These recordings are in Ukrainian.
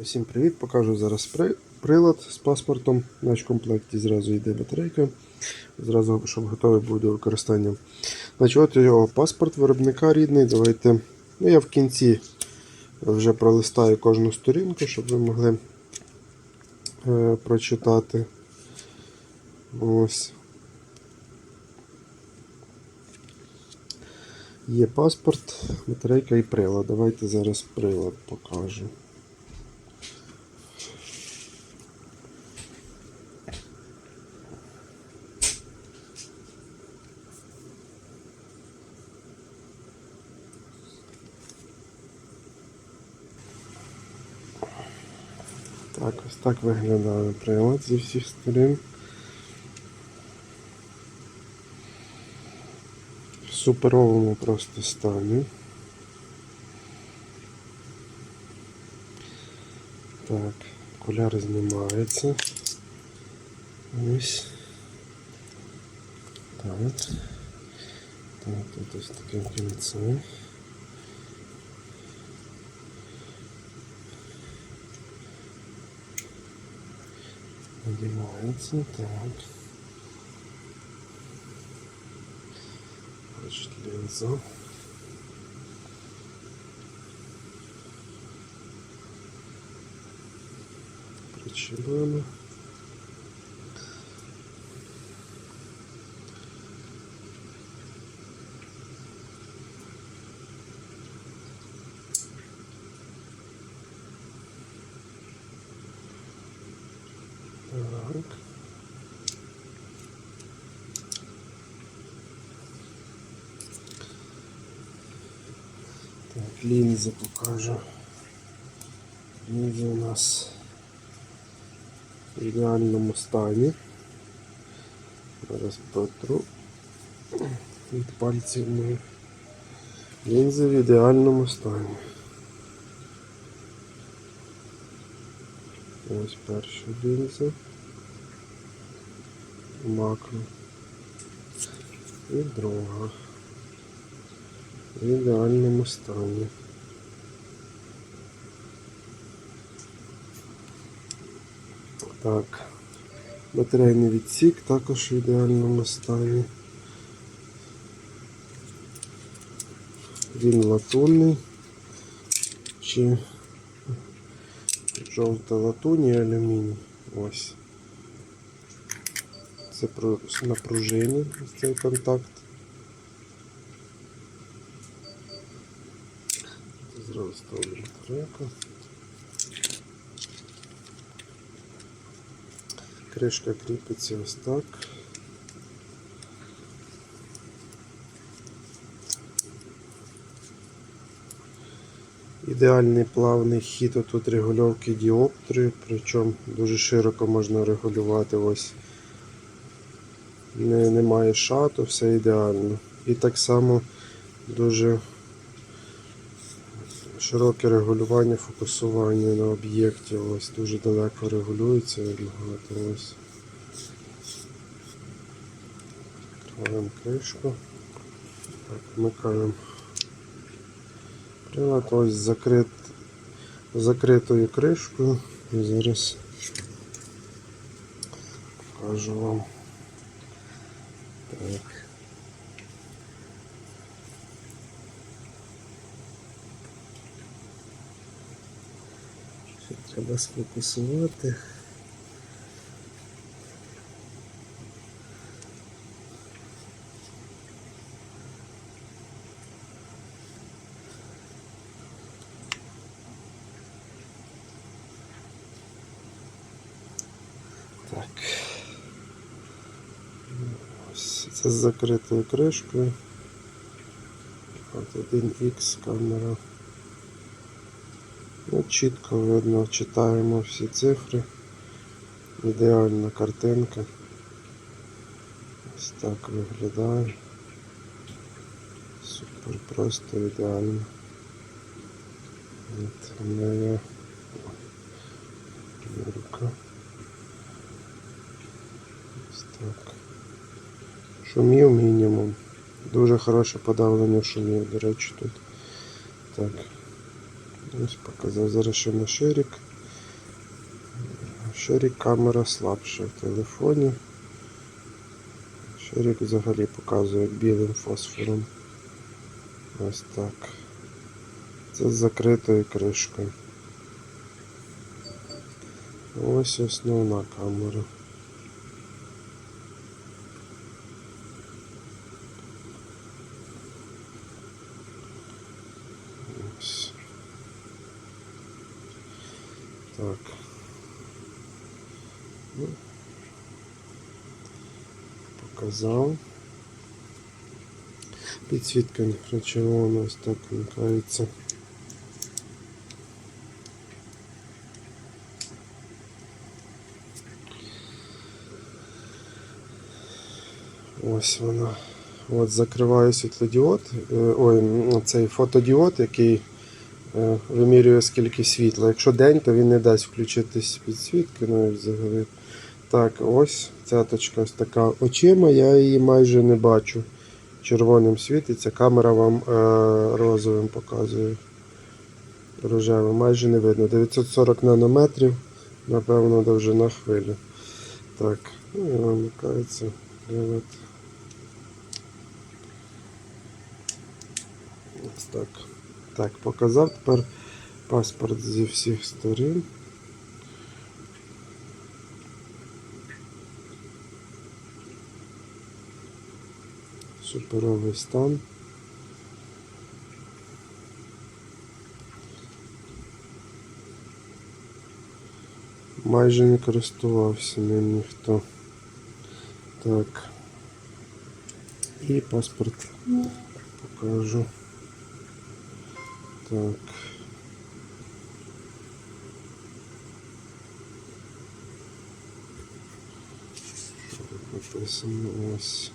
Усім привіт! Покажу зараз прилад з паспортом. Наш в комплекті зразу йде батарейка. Зразу, щоб готовий був до використання. Значить, от його паспорт виробника рідний. Давайте. Ну, я в кінці вже пролистаю кожну сторінку, щоб ви могли е, прочитати. Ось. Є паспорт, батарейка і прилад. Давайте зараз прилад покажу. Так, ось так виглядає прилад зі всіх сторін. В суперовому просто стані. Так, окуляр знімається. Ось. Так. Так, тут ось таким кінцем. Надевается, так. Значит, линза. Причебаем. Так. Так, лінзи покажу. Лінзи у нас в ідеальному стані. Зараз потру від пальців моїх. Лінзи в ідеальному стані. Ось перша лінза. Макро. І друга. В ідеальному стані. Так. Батарейний відсік також в ідеальному стані. Він латунний. Чи жовта латунь і алюміній. Ось. Це на пружині цей контакт. Зразу ставлю батарейку. Кришка кріпиться ось так. Ідеальний плавний хід тут регульовки діоптри, причому дуже широко можна регулювати ось. Не, немає шату, все ідеально. І так само дуже широке регулювання фокусування на об'єкті. Ось дуже далеко регулюється від багато ось. Кришку. Так, вмикаємо прилад ось закрит, закритою кришкою. І зараз покажу вам. Так. Ще треба сфокусувати. Це з закритою кришкою. От 1Х камера. Ну, чітко видно, читаємо всі цифри. Ідеальна картинка. Ось так виглядає. Супер, просто ідеально. От моя рука. Ось так. Шумів мінімум. Дуже хороше подавлення шумів, до речі, тут. Так. Ось показав. Зараз ще на ширик. Ширік камера слабша в телефоні. Ширік взагалі показує білим фосфором. Ось так. Це з закритою кришкою. Ось основна камера. Ось. Так. Ну, показав. Підсвітка інфрачервона ось так вмикається. Ось вона. От закриваю світлодіод. Е, Ой, цей фотодіод, який е, вимірює скільки світла. Якщо день, то він не дасть включитись підсвітки, ну і взагалі. Так, ось цяточка ось така очима, я її майже не бачу. Червоним світиться, камера вам е, розовим показує. Рожевим, майже не видно. 940 нанометрів, напевно, довжина хвилі. Так, ну вимикається. Ось так. Так, показав тепер паспорт зі всіх сторін. Суперовий стан. Майже не користувався ним ніхто. Так. І паспорт покажу. Так. Написано ось.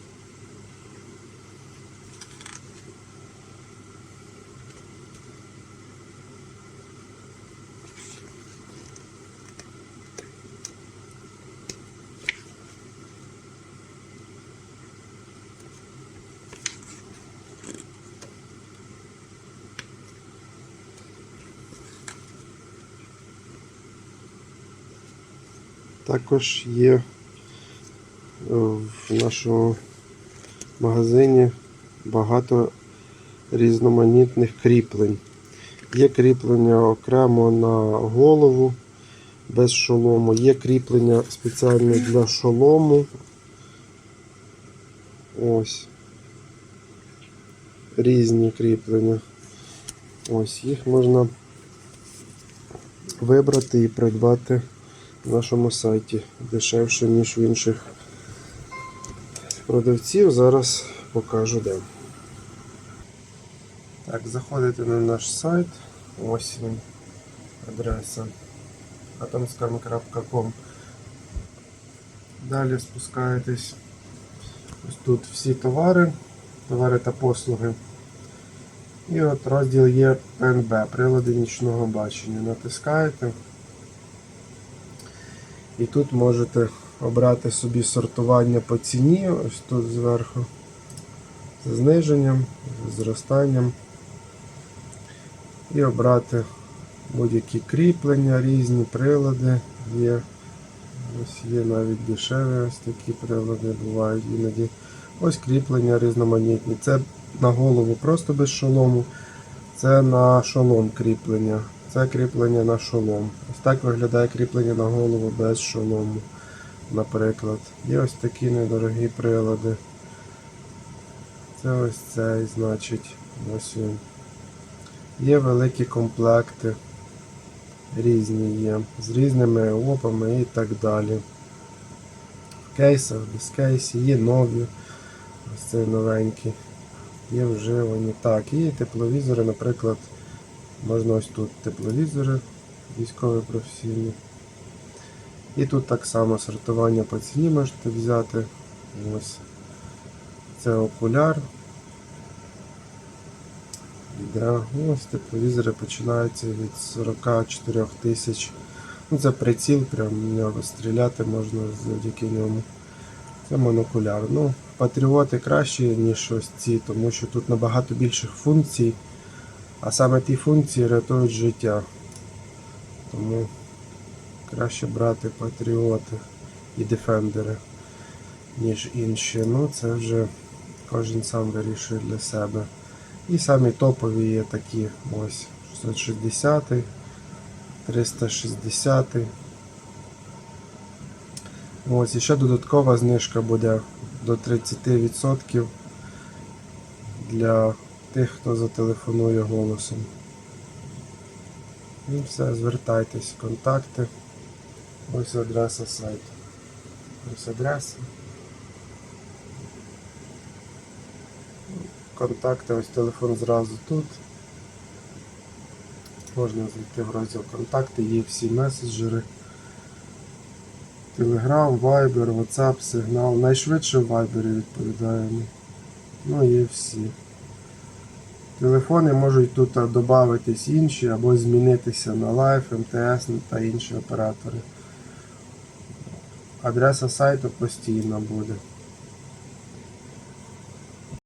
Також є е, в нашому магазині багато різноманітних кріплень. Є кріплення окремо на голову без шолому, є кріплення спеціальне для шолому. Ось. Різні кріплення. Ось їх можна вибрати і придбати нашому сайті дешевше, ніж в інших продавців. Зараз покажу де. Так, заходите на наш сайт. Ось він. Адреса atomscam.com Далі спускаєтесь. Ось тут всі товари, товари та послуги. І от розділ є ПНБ, прилади нічного бачення. Натискаєте. І тут можете обрати собі сортування по ціні, ось тут зверху, з зниженням, з зростанням. І обрати будь-які кріплення, різні прилади є. Ось є навіть дешеві ось такі прилади бувають іноді. Ось кріплення різноманітні. Це на голову просто без шолому. Це на шолом кріплення. Це кріплення на шолом. Ось так виглядає кріплення на голову без шолому. Наприклад. Є ось такі недорогі прилади. Це ось цей, значить. Ось він. Є великі комплекти. Різні є. З різними опами і так далі. В кейсах, без кейсів, є нові. Ось цей новенький. Є вживані. Так, і тепловізори, наприклад, можна ось тут тепловізори військові професійні. І тут так само сортування по ціні можете взяти. Ось. Це окуляр. Да, ось тепловізори починаються від 44 тисяч. Ну, це приціл, прям в нього стріляти можна завдяки ньому. Це монокуляр. Ну, патріоти краще, ніж ось ці, тому що тут набагато більших функцій, а саме ті функції рятують життя. Тому краще брати патріоти і дефендери, ніж інші. Ну, це вже кожен сам вирішує для себе. І самі топові є такі ось 660, 360. Ось і ще додаткова знижка буде до 30% для тих, хто зателефонує голосом. І все, звертайтесь, контакти. Ось адреса сайту. Ось адреса. Контакти, ось телефон зразу тут. Можна зайти в розділ контакти, є всі меседжери. Telegram, Viber, WhatsApp, Signal. Найшвидше в Viber відповідаємо. Ну є всі. Телефони можуть тут додатись інші або змінитися на Live, МТС та інші оператори. Адреса сайту постійна буде.